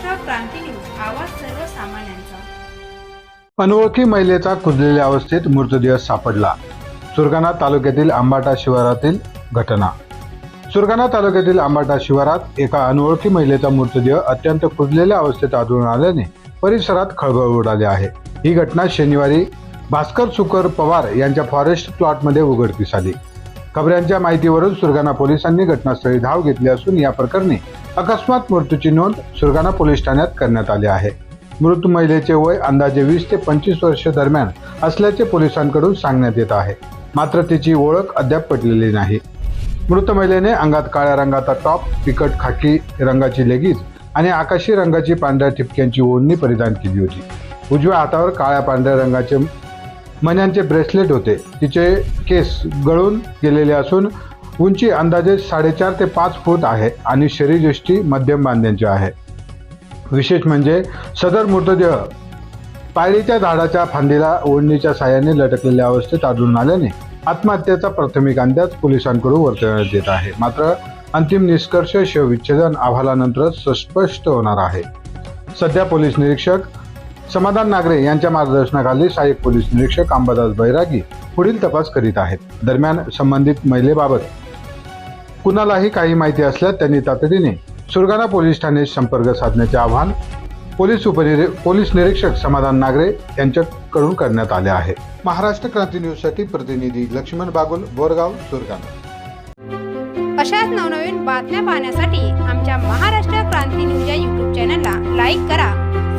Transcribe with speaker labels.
Speaker 1: क्रांती news आवाज सर्वसामान्यांचा.
Speaker 2: अनोळखी महिलेचा कुजलेल्या अवस्थेत मृतदेह सापडला. सुरगाणा तालुक्यातील आंबाटा शिवारातील घटना. सुरगाणा तालुक्यातील आंबाटा शिवारात एका अनोळखी महिलेचा मृतदेह अत्यंत कुजलेल्या अवस्थेत आढळून आल्याने परिसरात खळबळ उडाली आहे. ही घटना शनिवारी भास्कर सुकर पवार यांच्या फॉरेस्ट प्लॉटमध्ये उघडकीस आली. खबऱ्यांच्या माहितीवरून सुरगाणा पोलिसांनी घटनास्थळी धाव घेतली असून या प्रकरणी अकस्मात मृत्यूची नोंद सुरगाणा पोलीस ठाण्यात करण्यात आली आहे. मृत महिलेचे वय अंदाजे वीस ते पंचवीस वर्ष दरम्यान असल्याचे पोलिसांकडून सांगण्यात येत आहे. मात्र तिची ओळख अद्याप पटलेली नाही. मृत महिलेने अंगात काळ्या रंगाचा टॉप तिखट खाकी रंगाची लेगीज आणि आकाशी रंगाची पांढऱ्या ठिपक्यांची ओढणी परिधान केली होती. उजव्या हातावर काळ्या पांढऱ्या रंगाचे मण्यांचे ब्रेसलेट होते. तिचे केस गळून गेलेले असून उंची अंदाजे साडेचार ते पाच फूट आहे आणि शरीरदृष्टी मध्यम बांध्यांची आहे. विशेष म्हणजे सदर मृतदेह पायरीच्या झाडाच्या फांदीला ओढणीच्या साह्याने लटकलेल्या अवस्थेत आढळून आल्याने आत्महत्येचा प्राथमिक अंदाज पोलिसांकडून वर्तवण्यात येत आहे. मात्र अंतिम निष्कर्ष शवविच्छेदन अहवालानंतरच स्पष्ट होणार आहे. सध्या पोलीस निरीक्षक समाधान नागरे यांच्या मार्गदर्शनाखाली सहाय्यक पोलीस निरीक्षक अंबादास बैरागी पुढील तपास करीत आहेत. दरम्यान संबंधित महिलेबाबत कुणालाही काही माहिती असल्यास त्यांनी तातडीने सुरगाणा पोलीस ठाणे संपर्क साधण्याचे आवाहन पोलीस उपनिरी पोलीस निरीक्षक समाधान नागरे यांच्याकडून करण्यात आले आहे. महाराष्ट्र क्रांती न्यूजसाठी प्रतिनिधी लक्ष्मण बागुल बोरगाव सुरगाणा.
Speaker 1: अशाच नवनवीन बातम्या पाहण्यासाठी आमच्या महाराष्ट्र क्रांती न्यूज या यूट्यूब चॅनलला लाईक करा.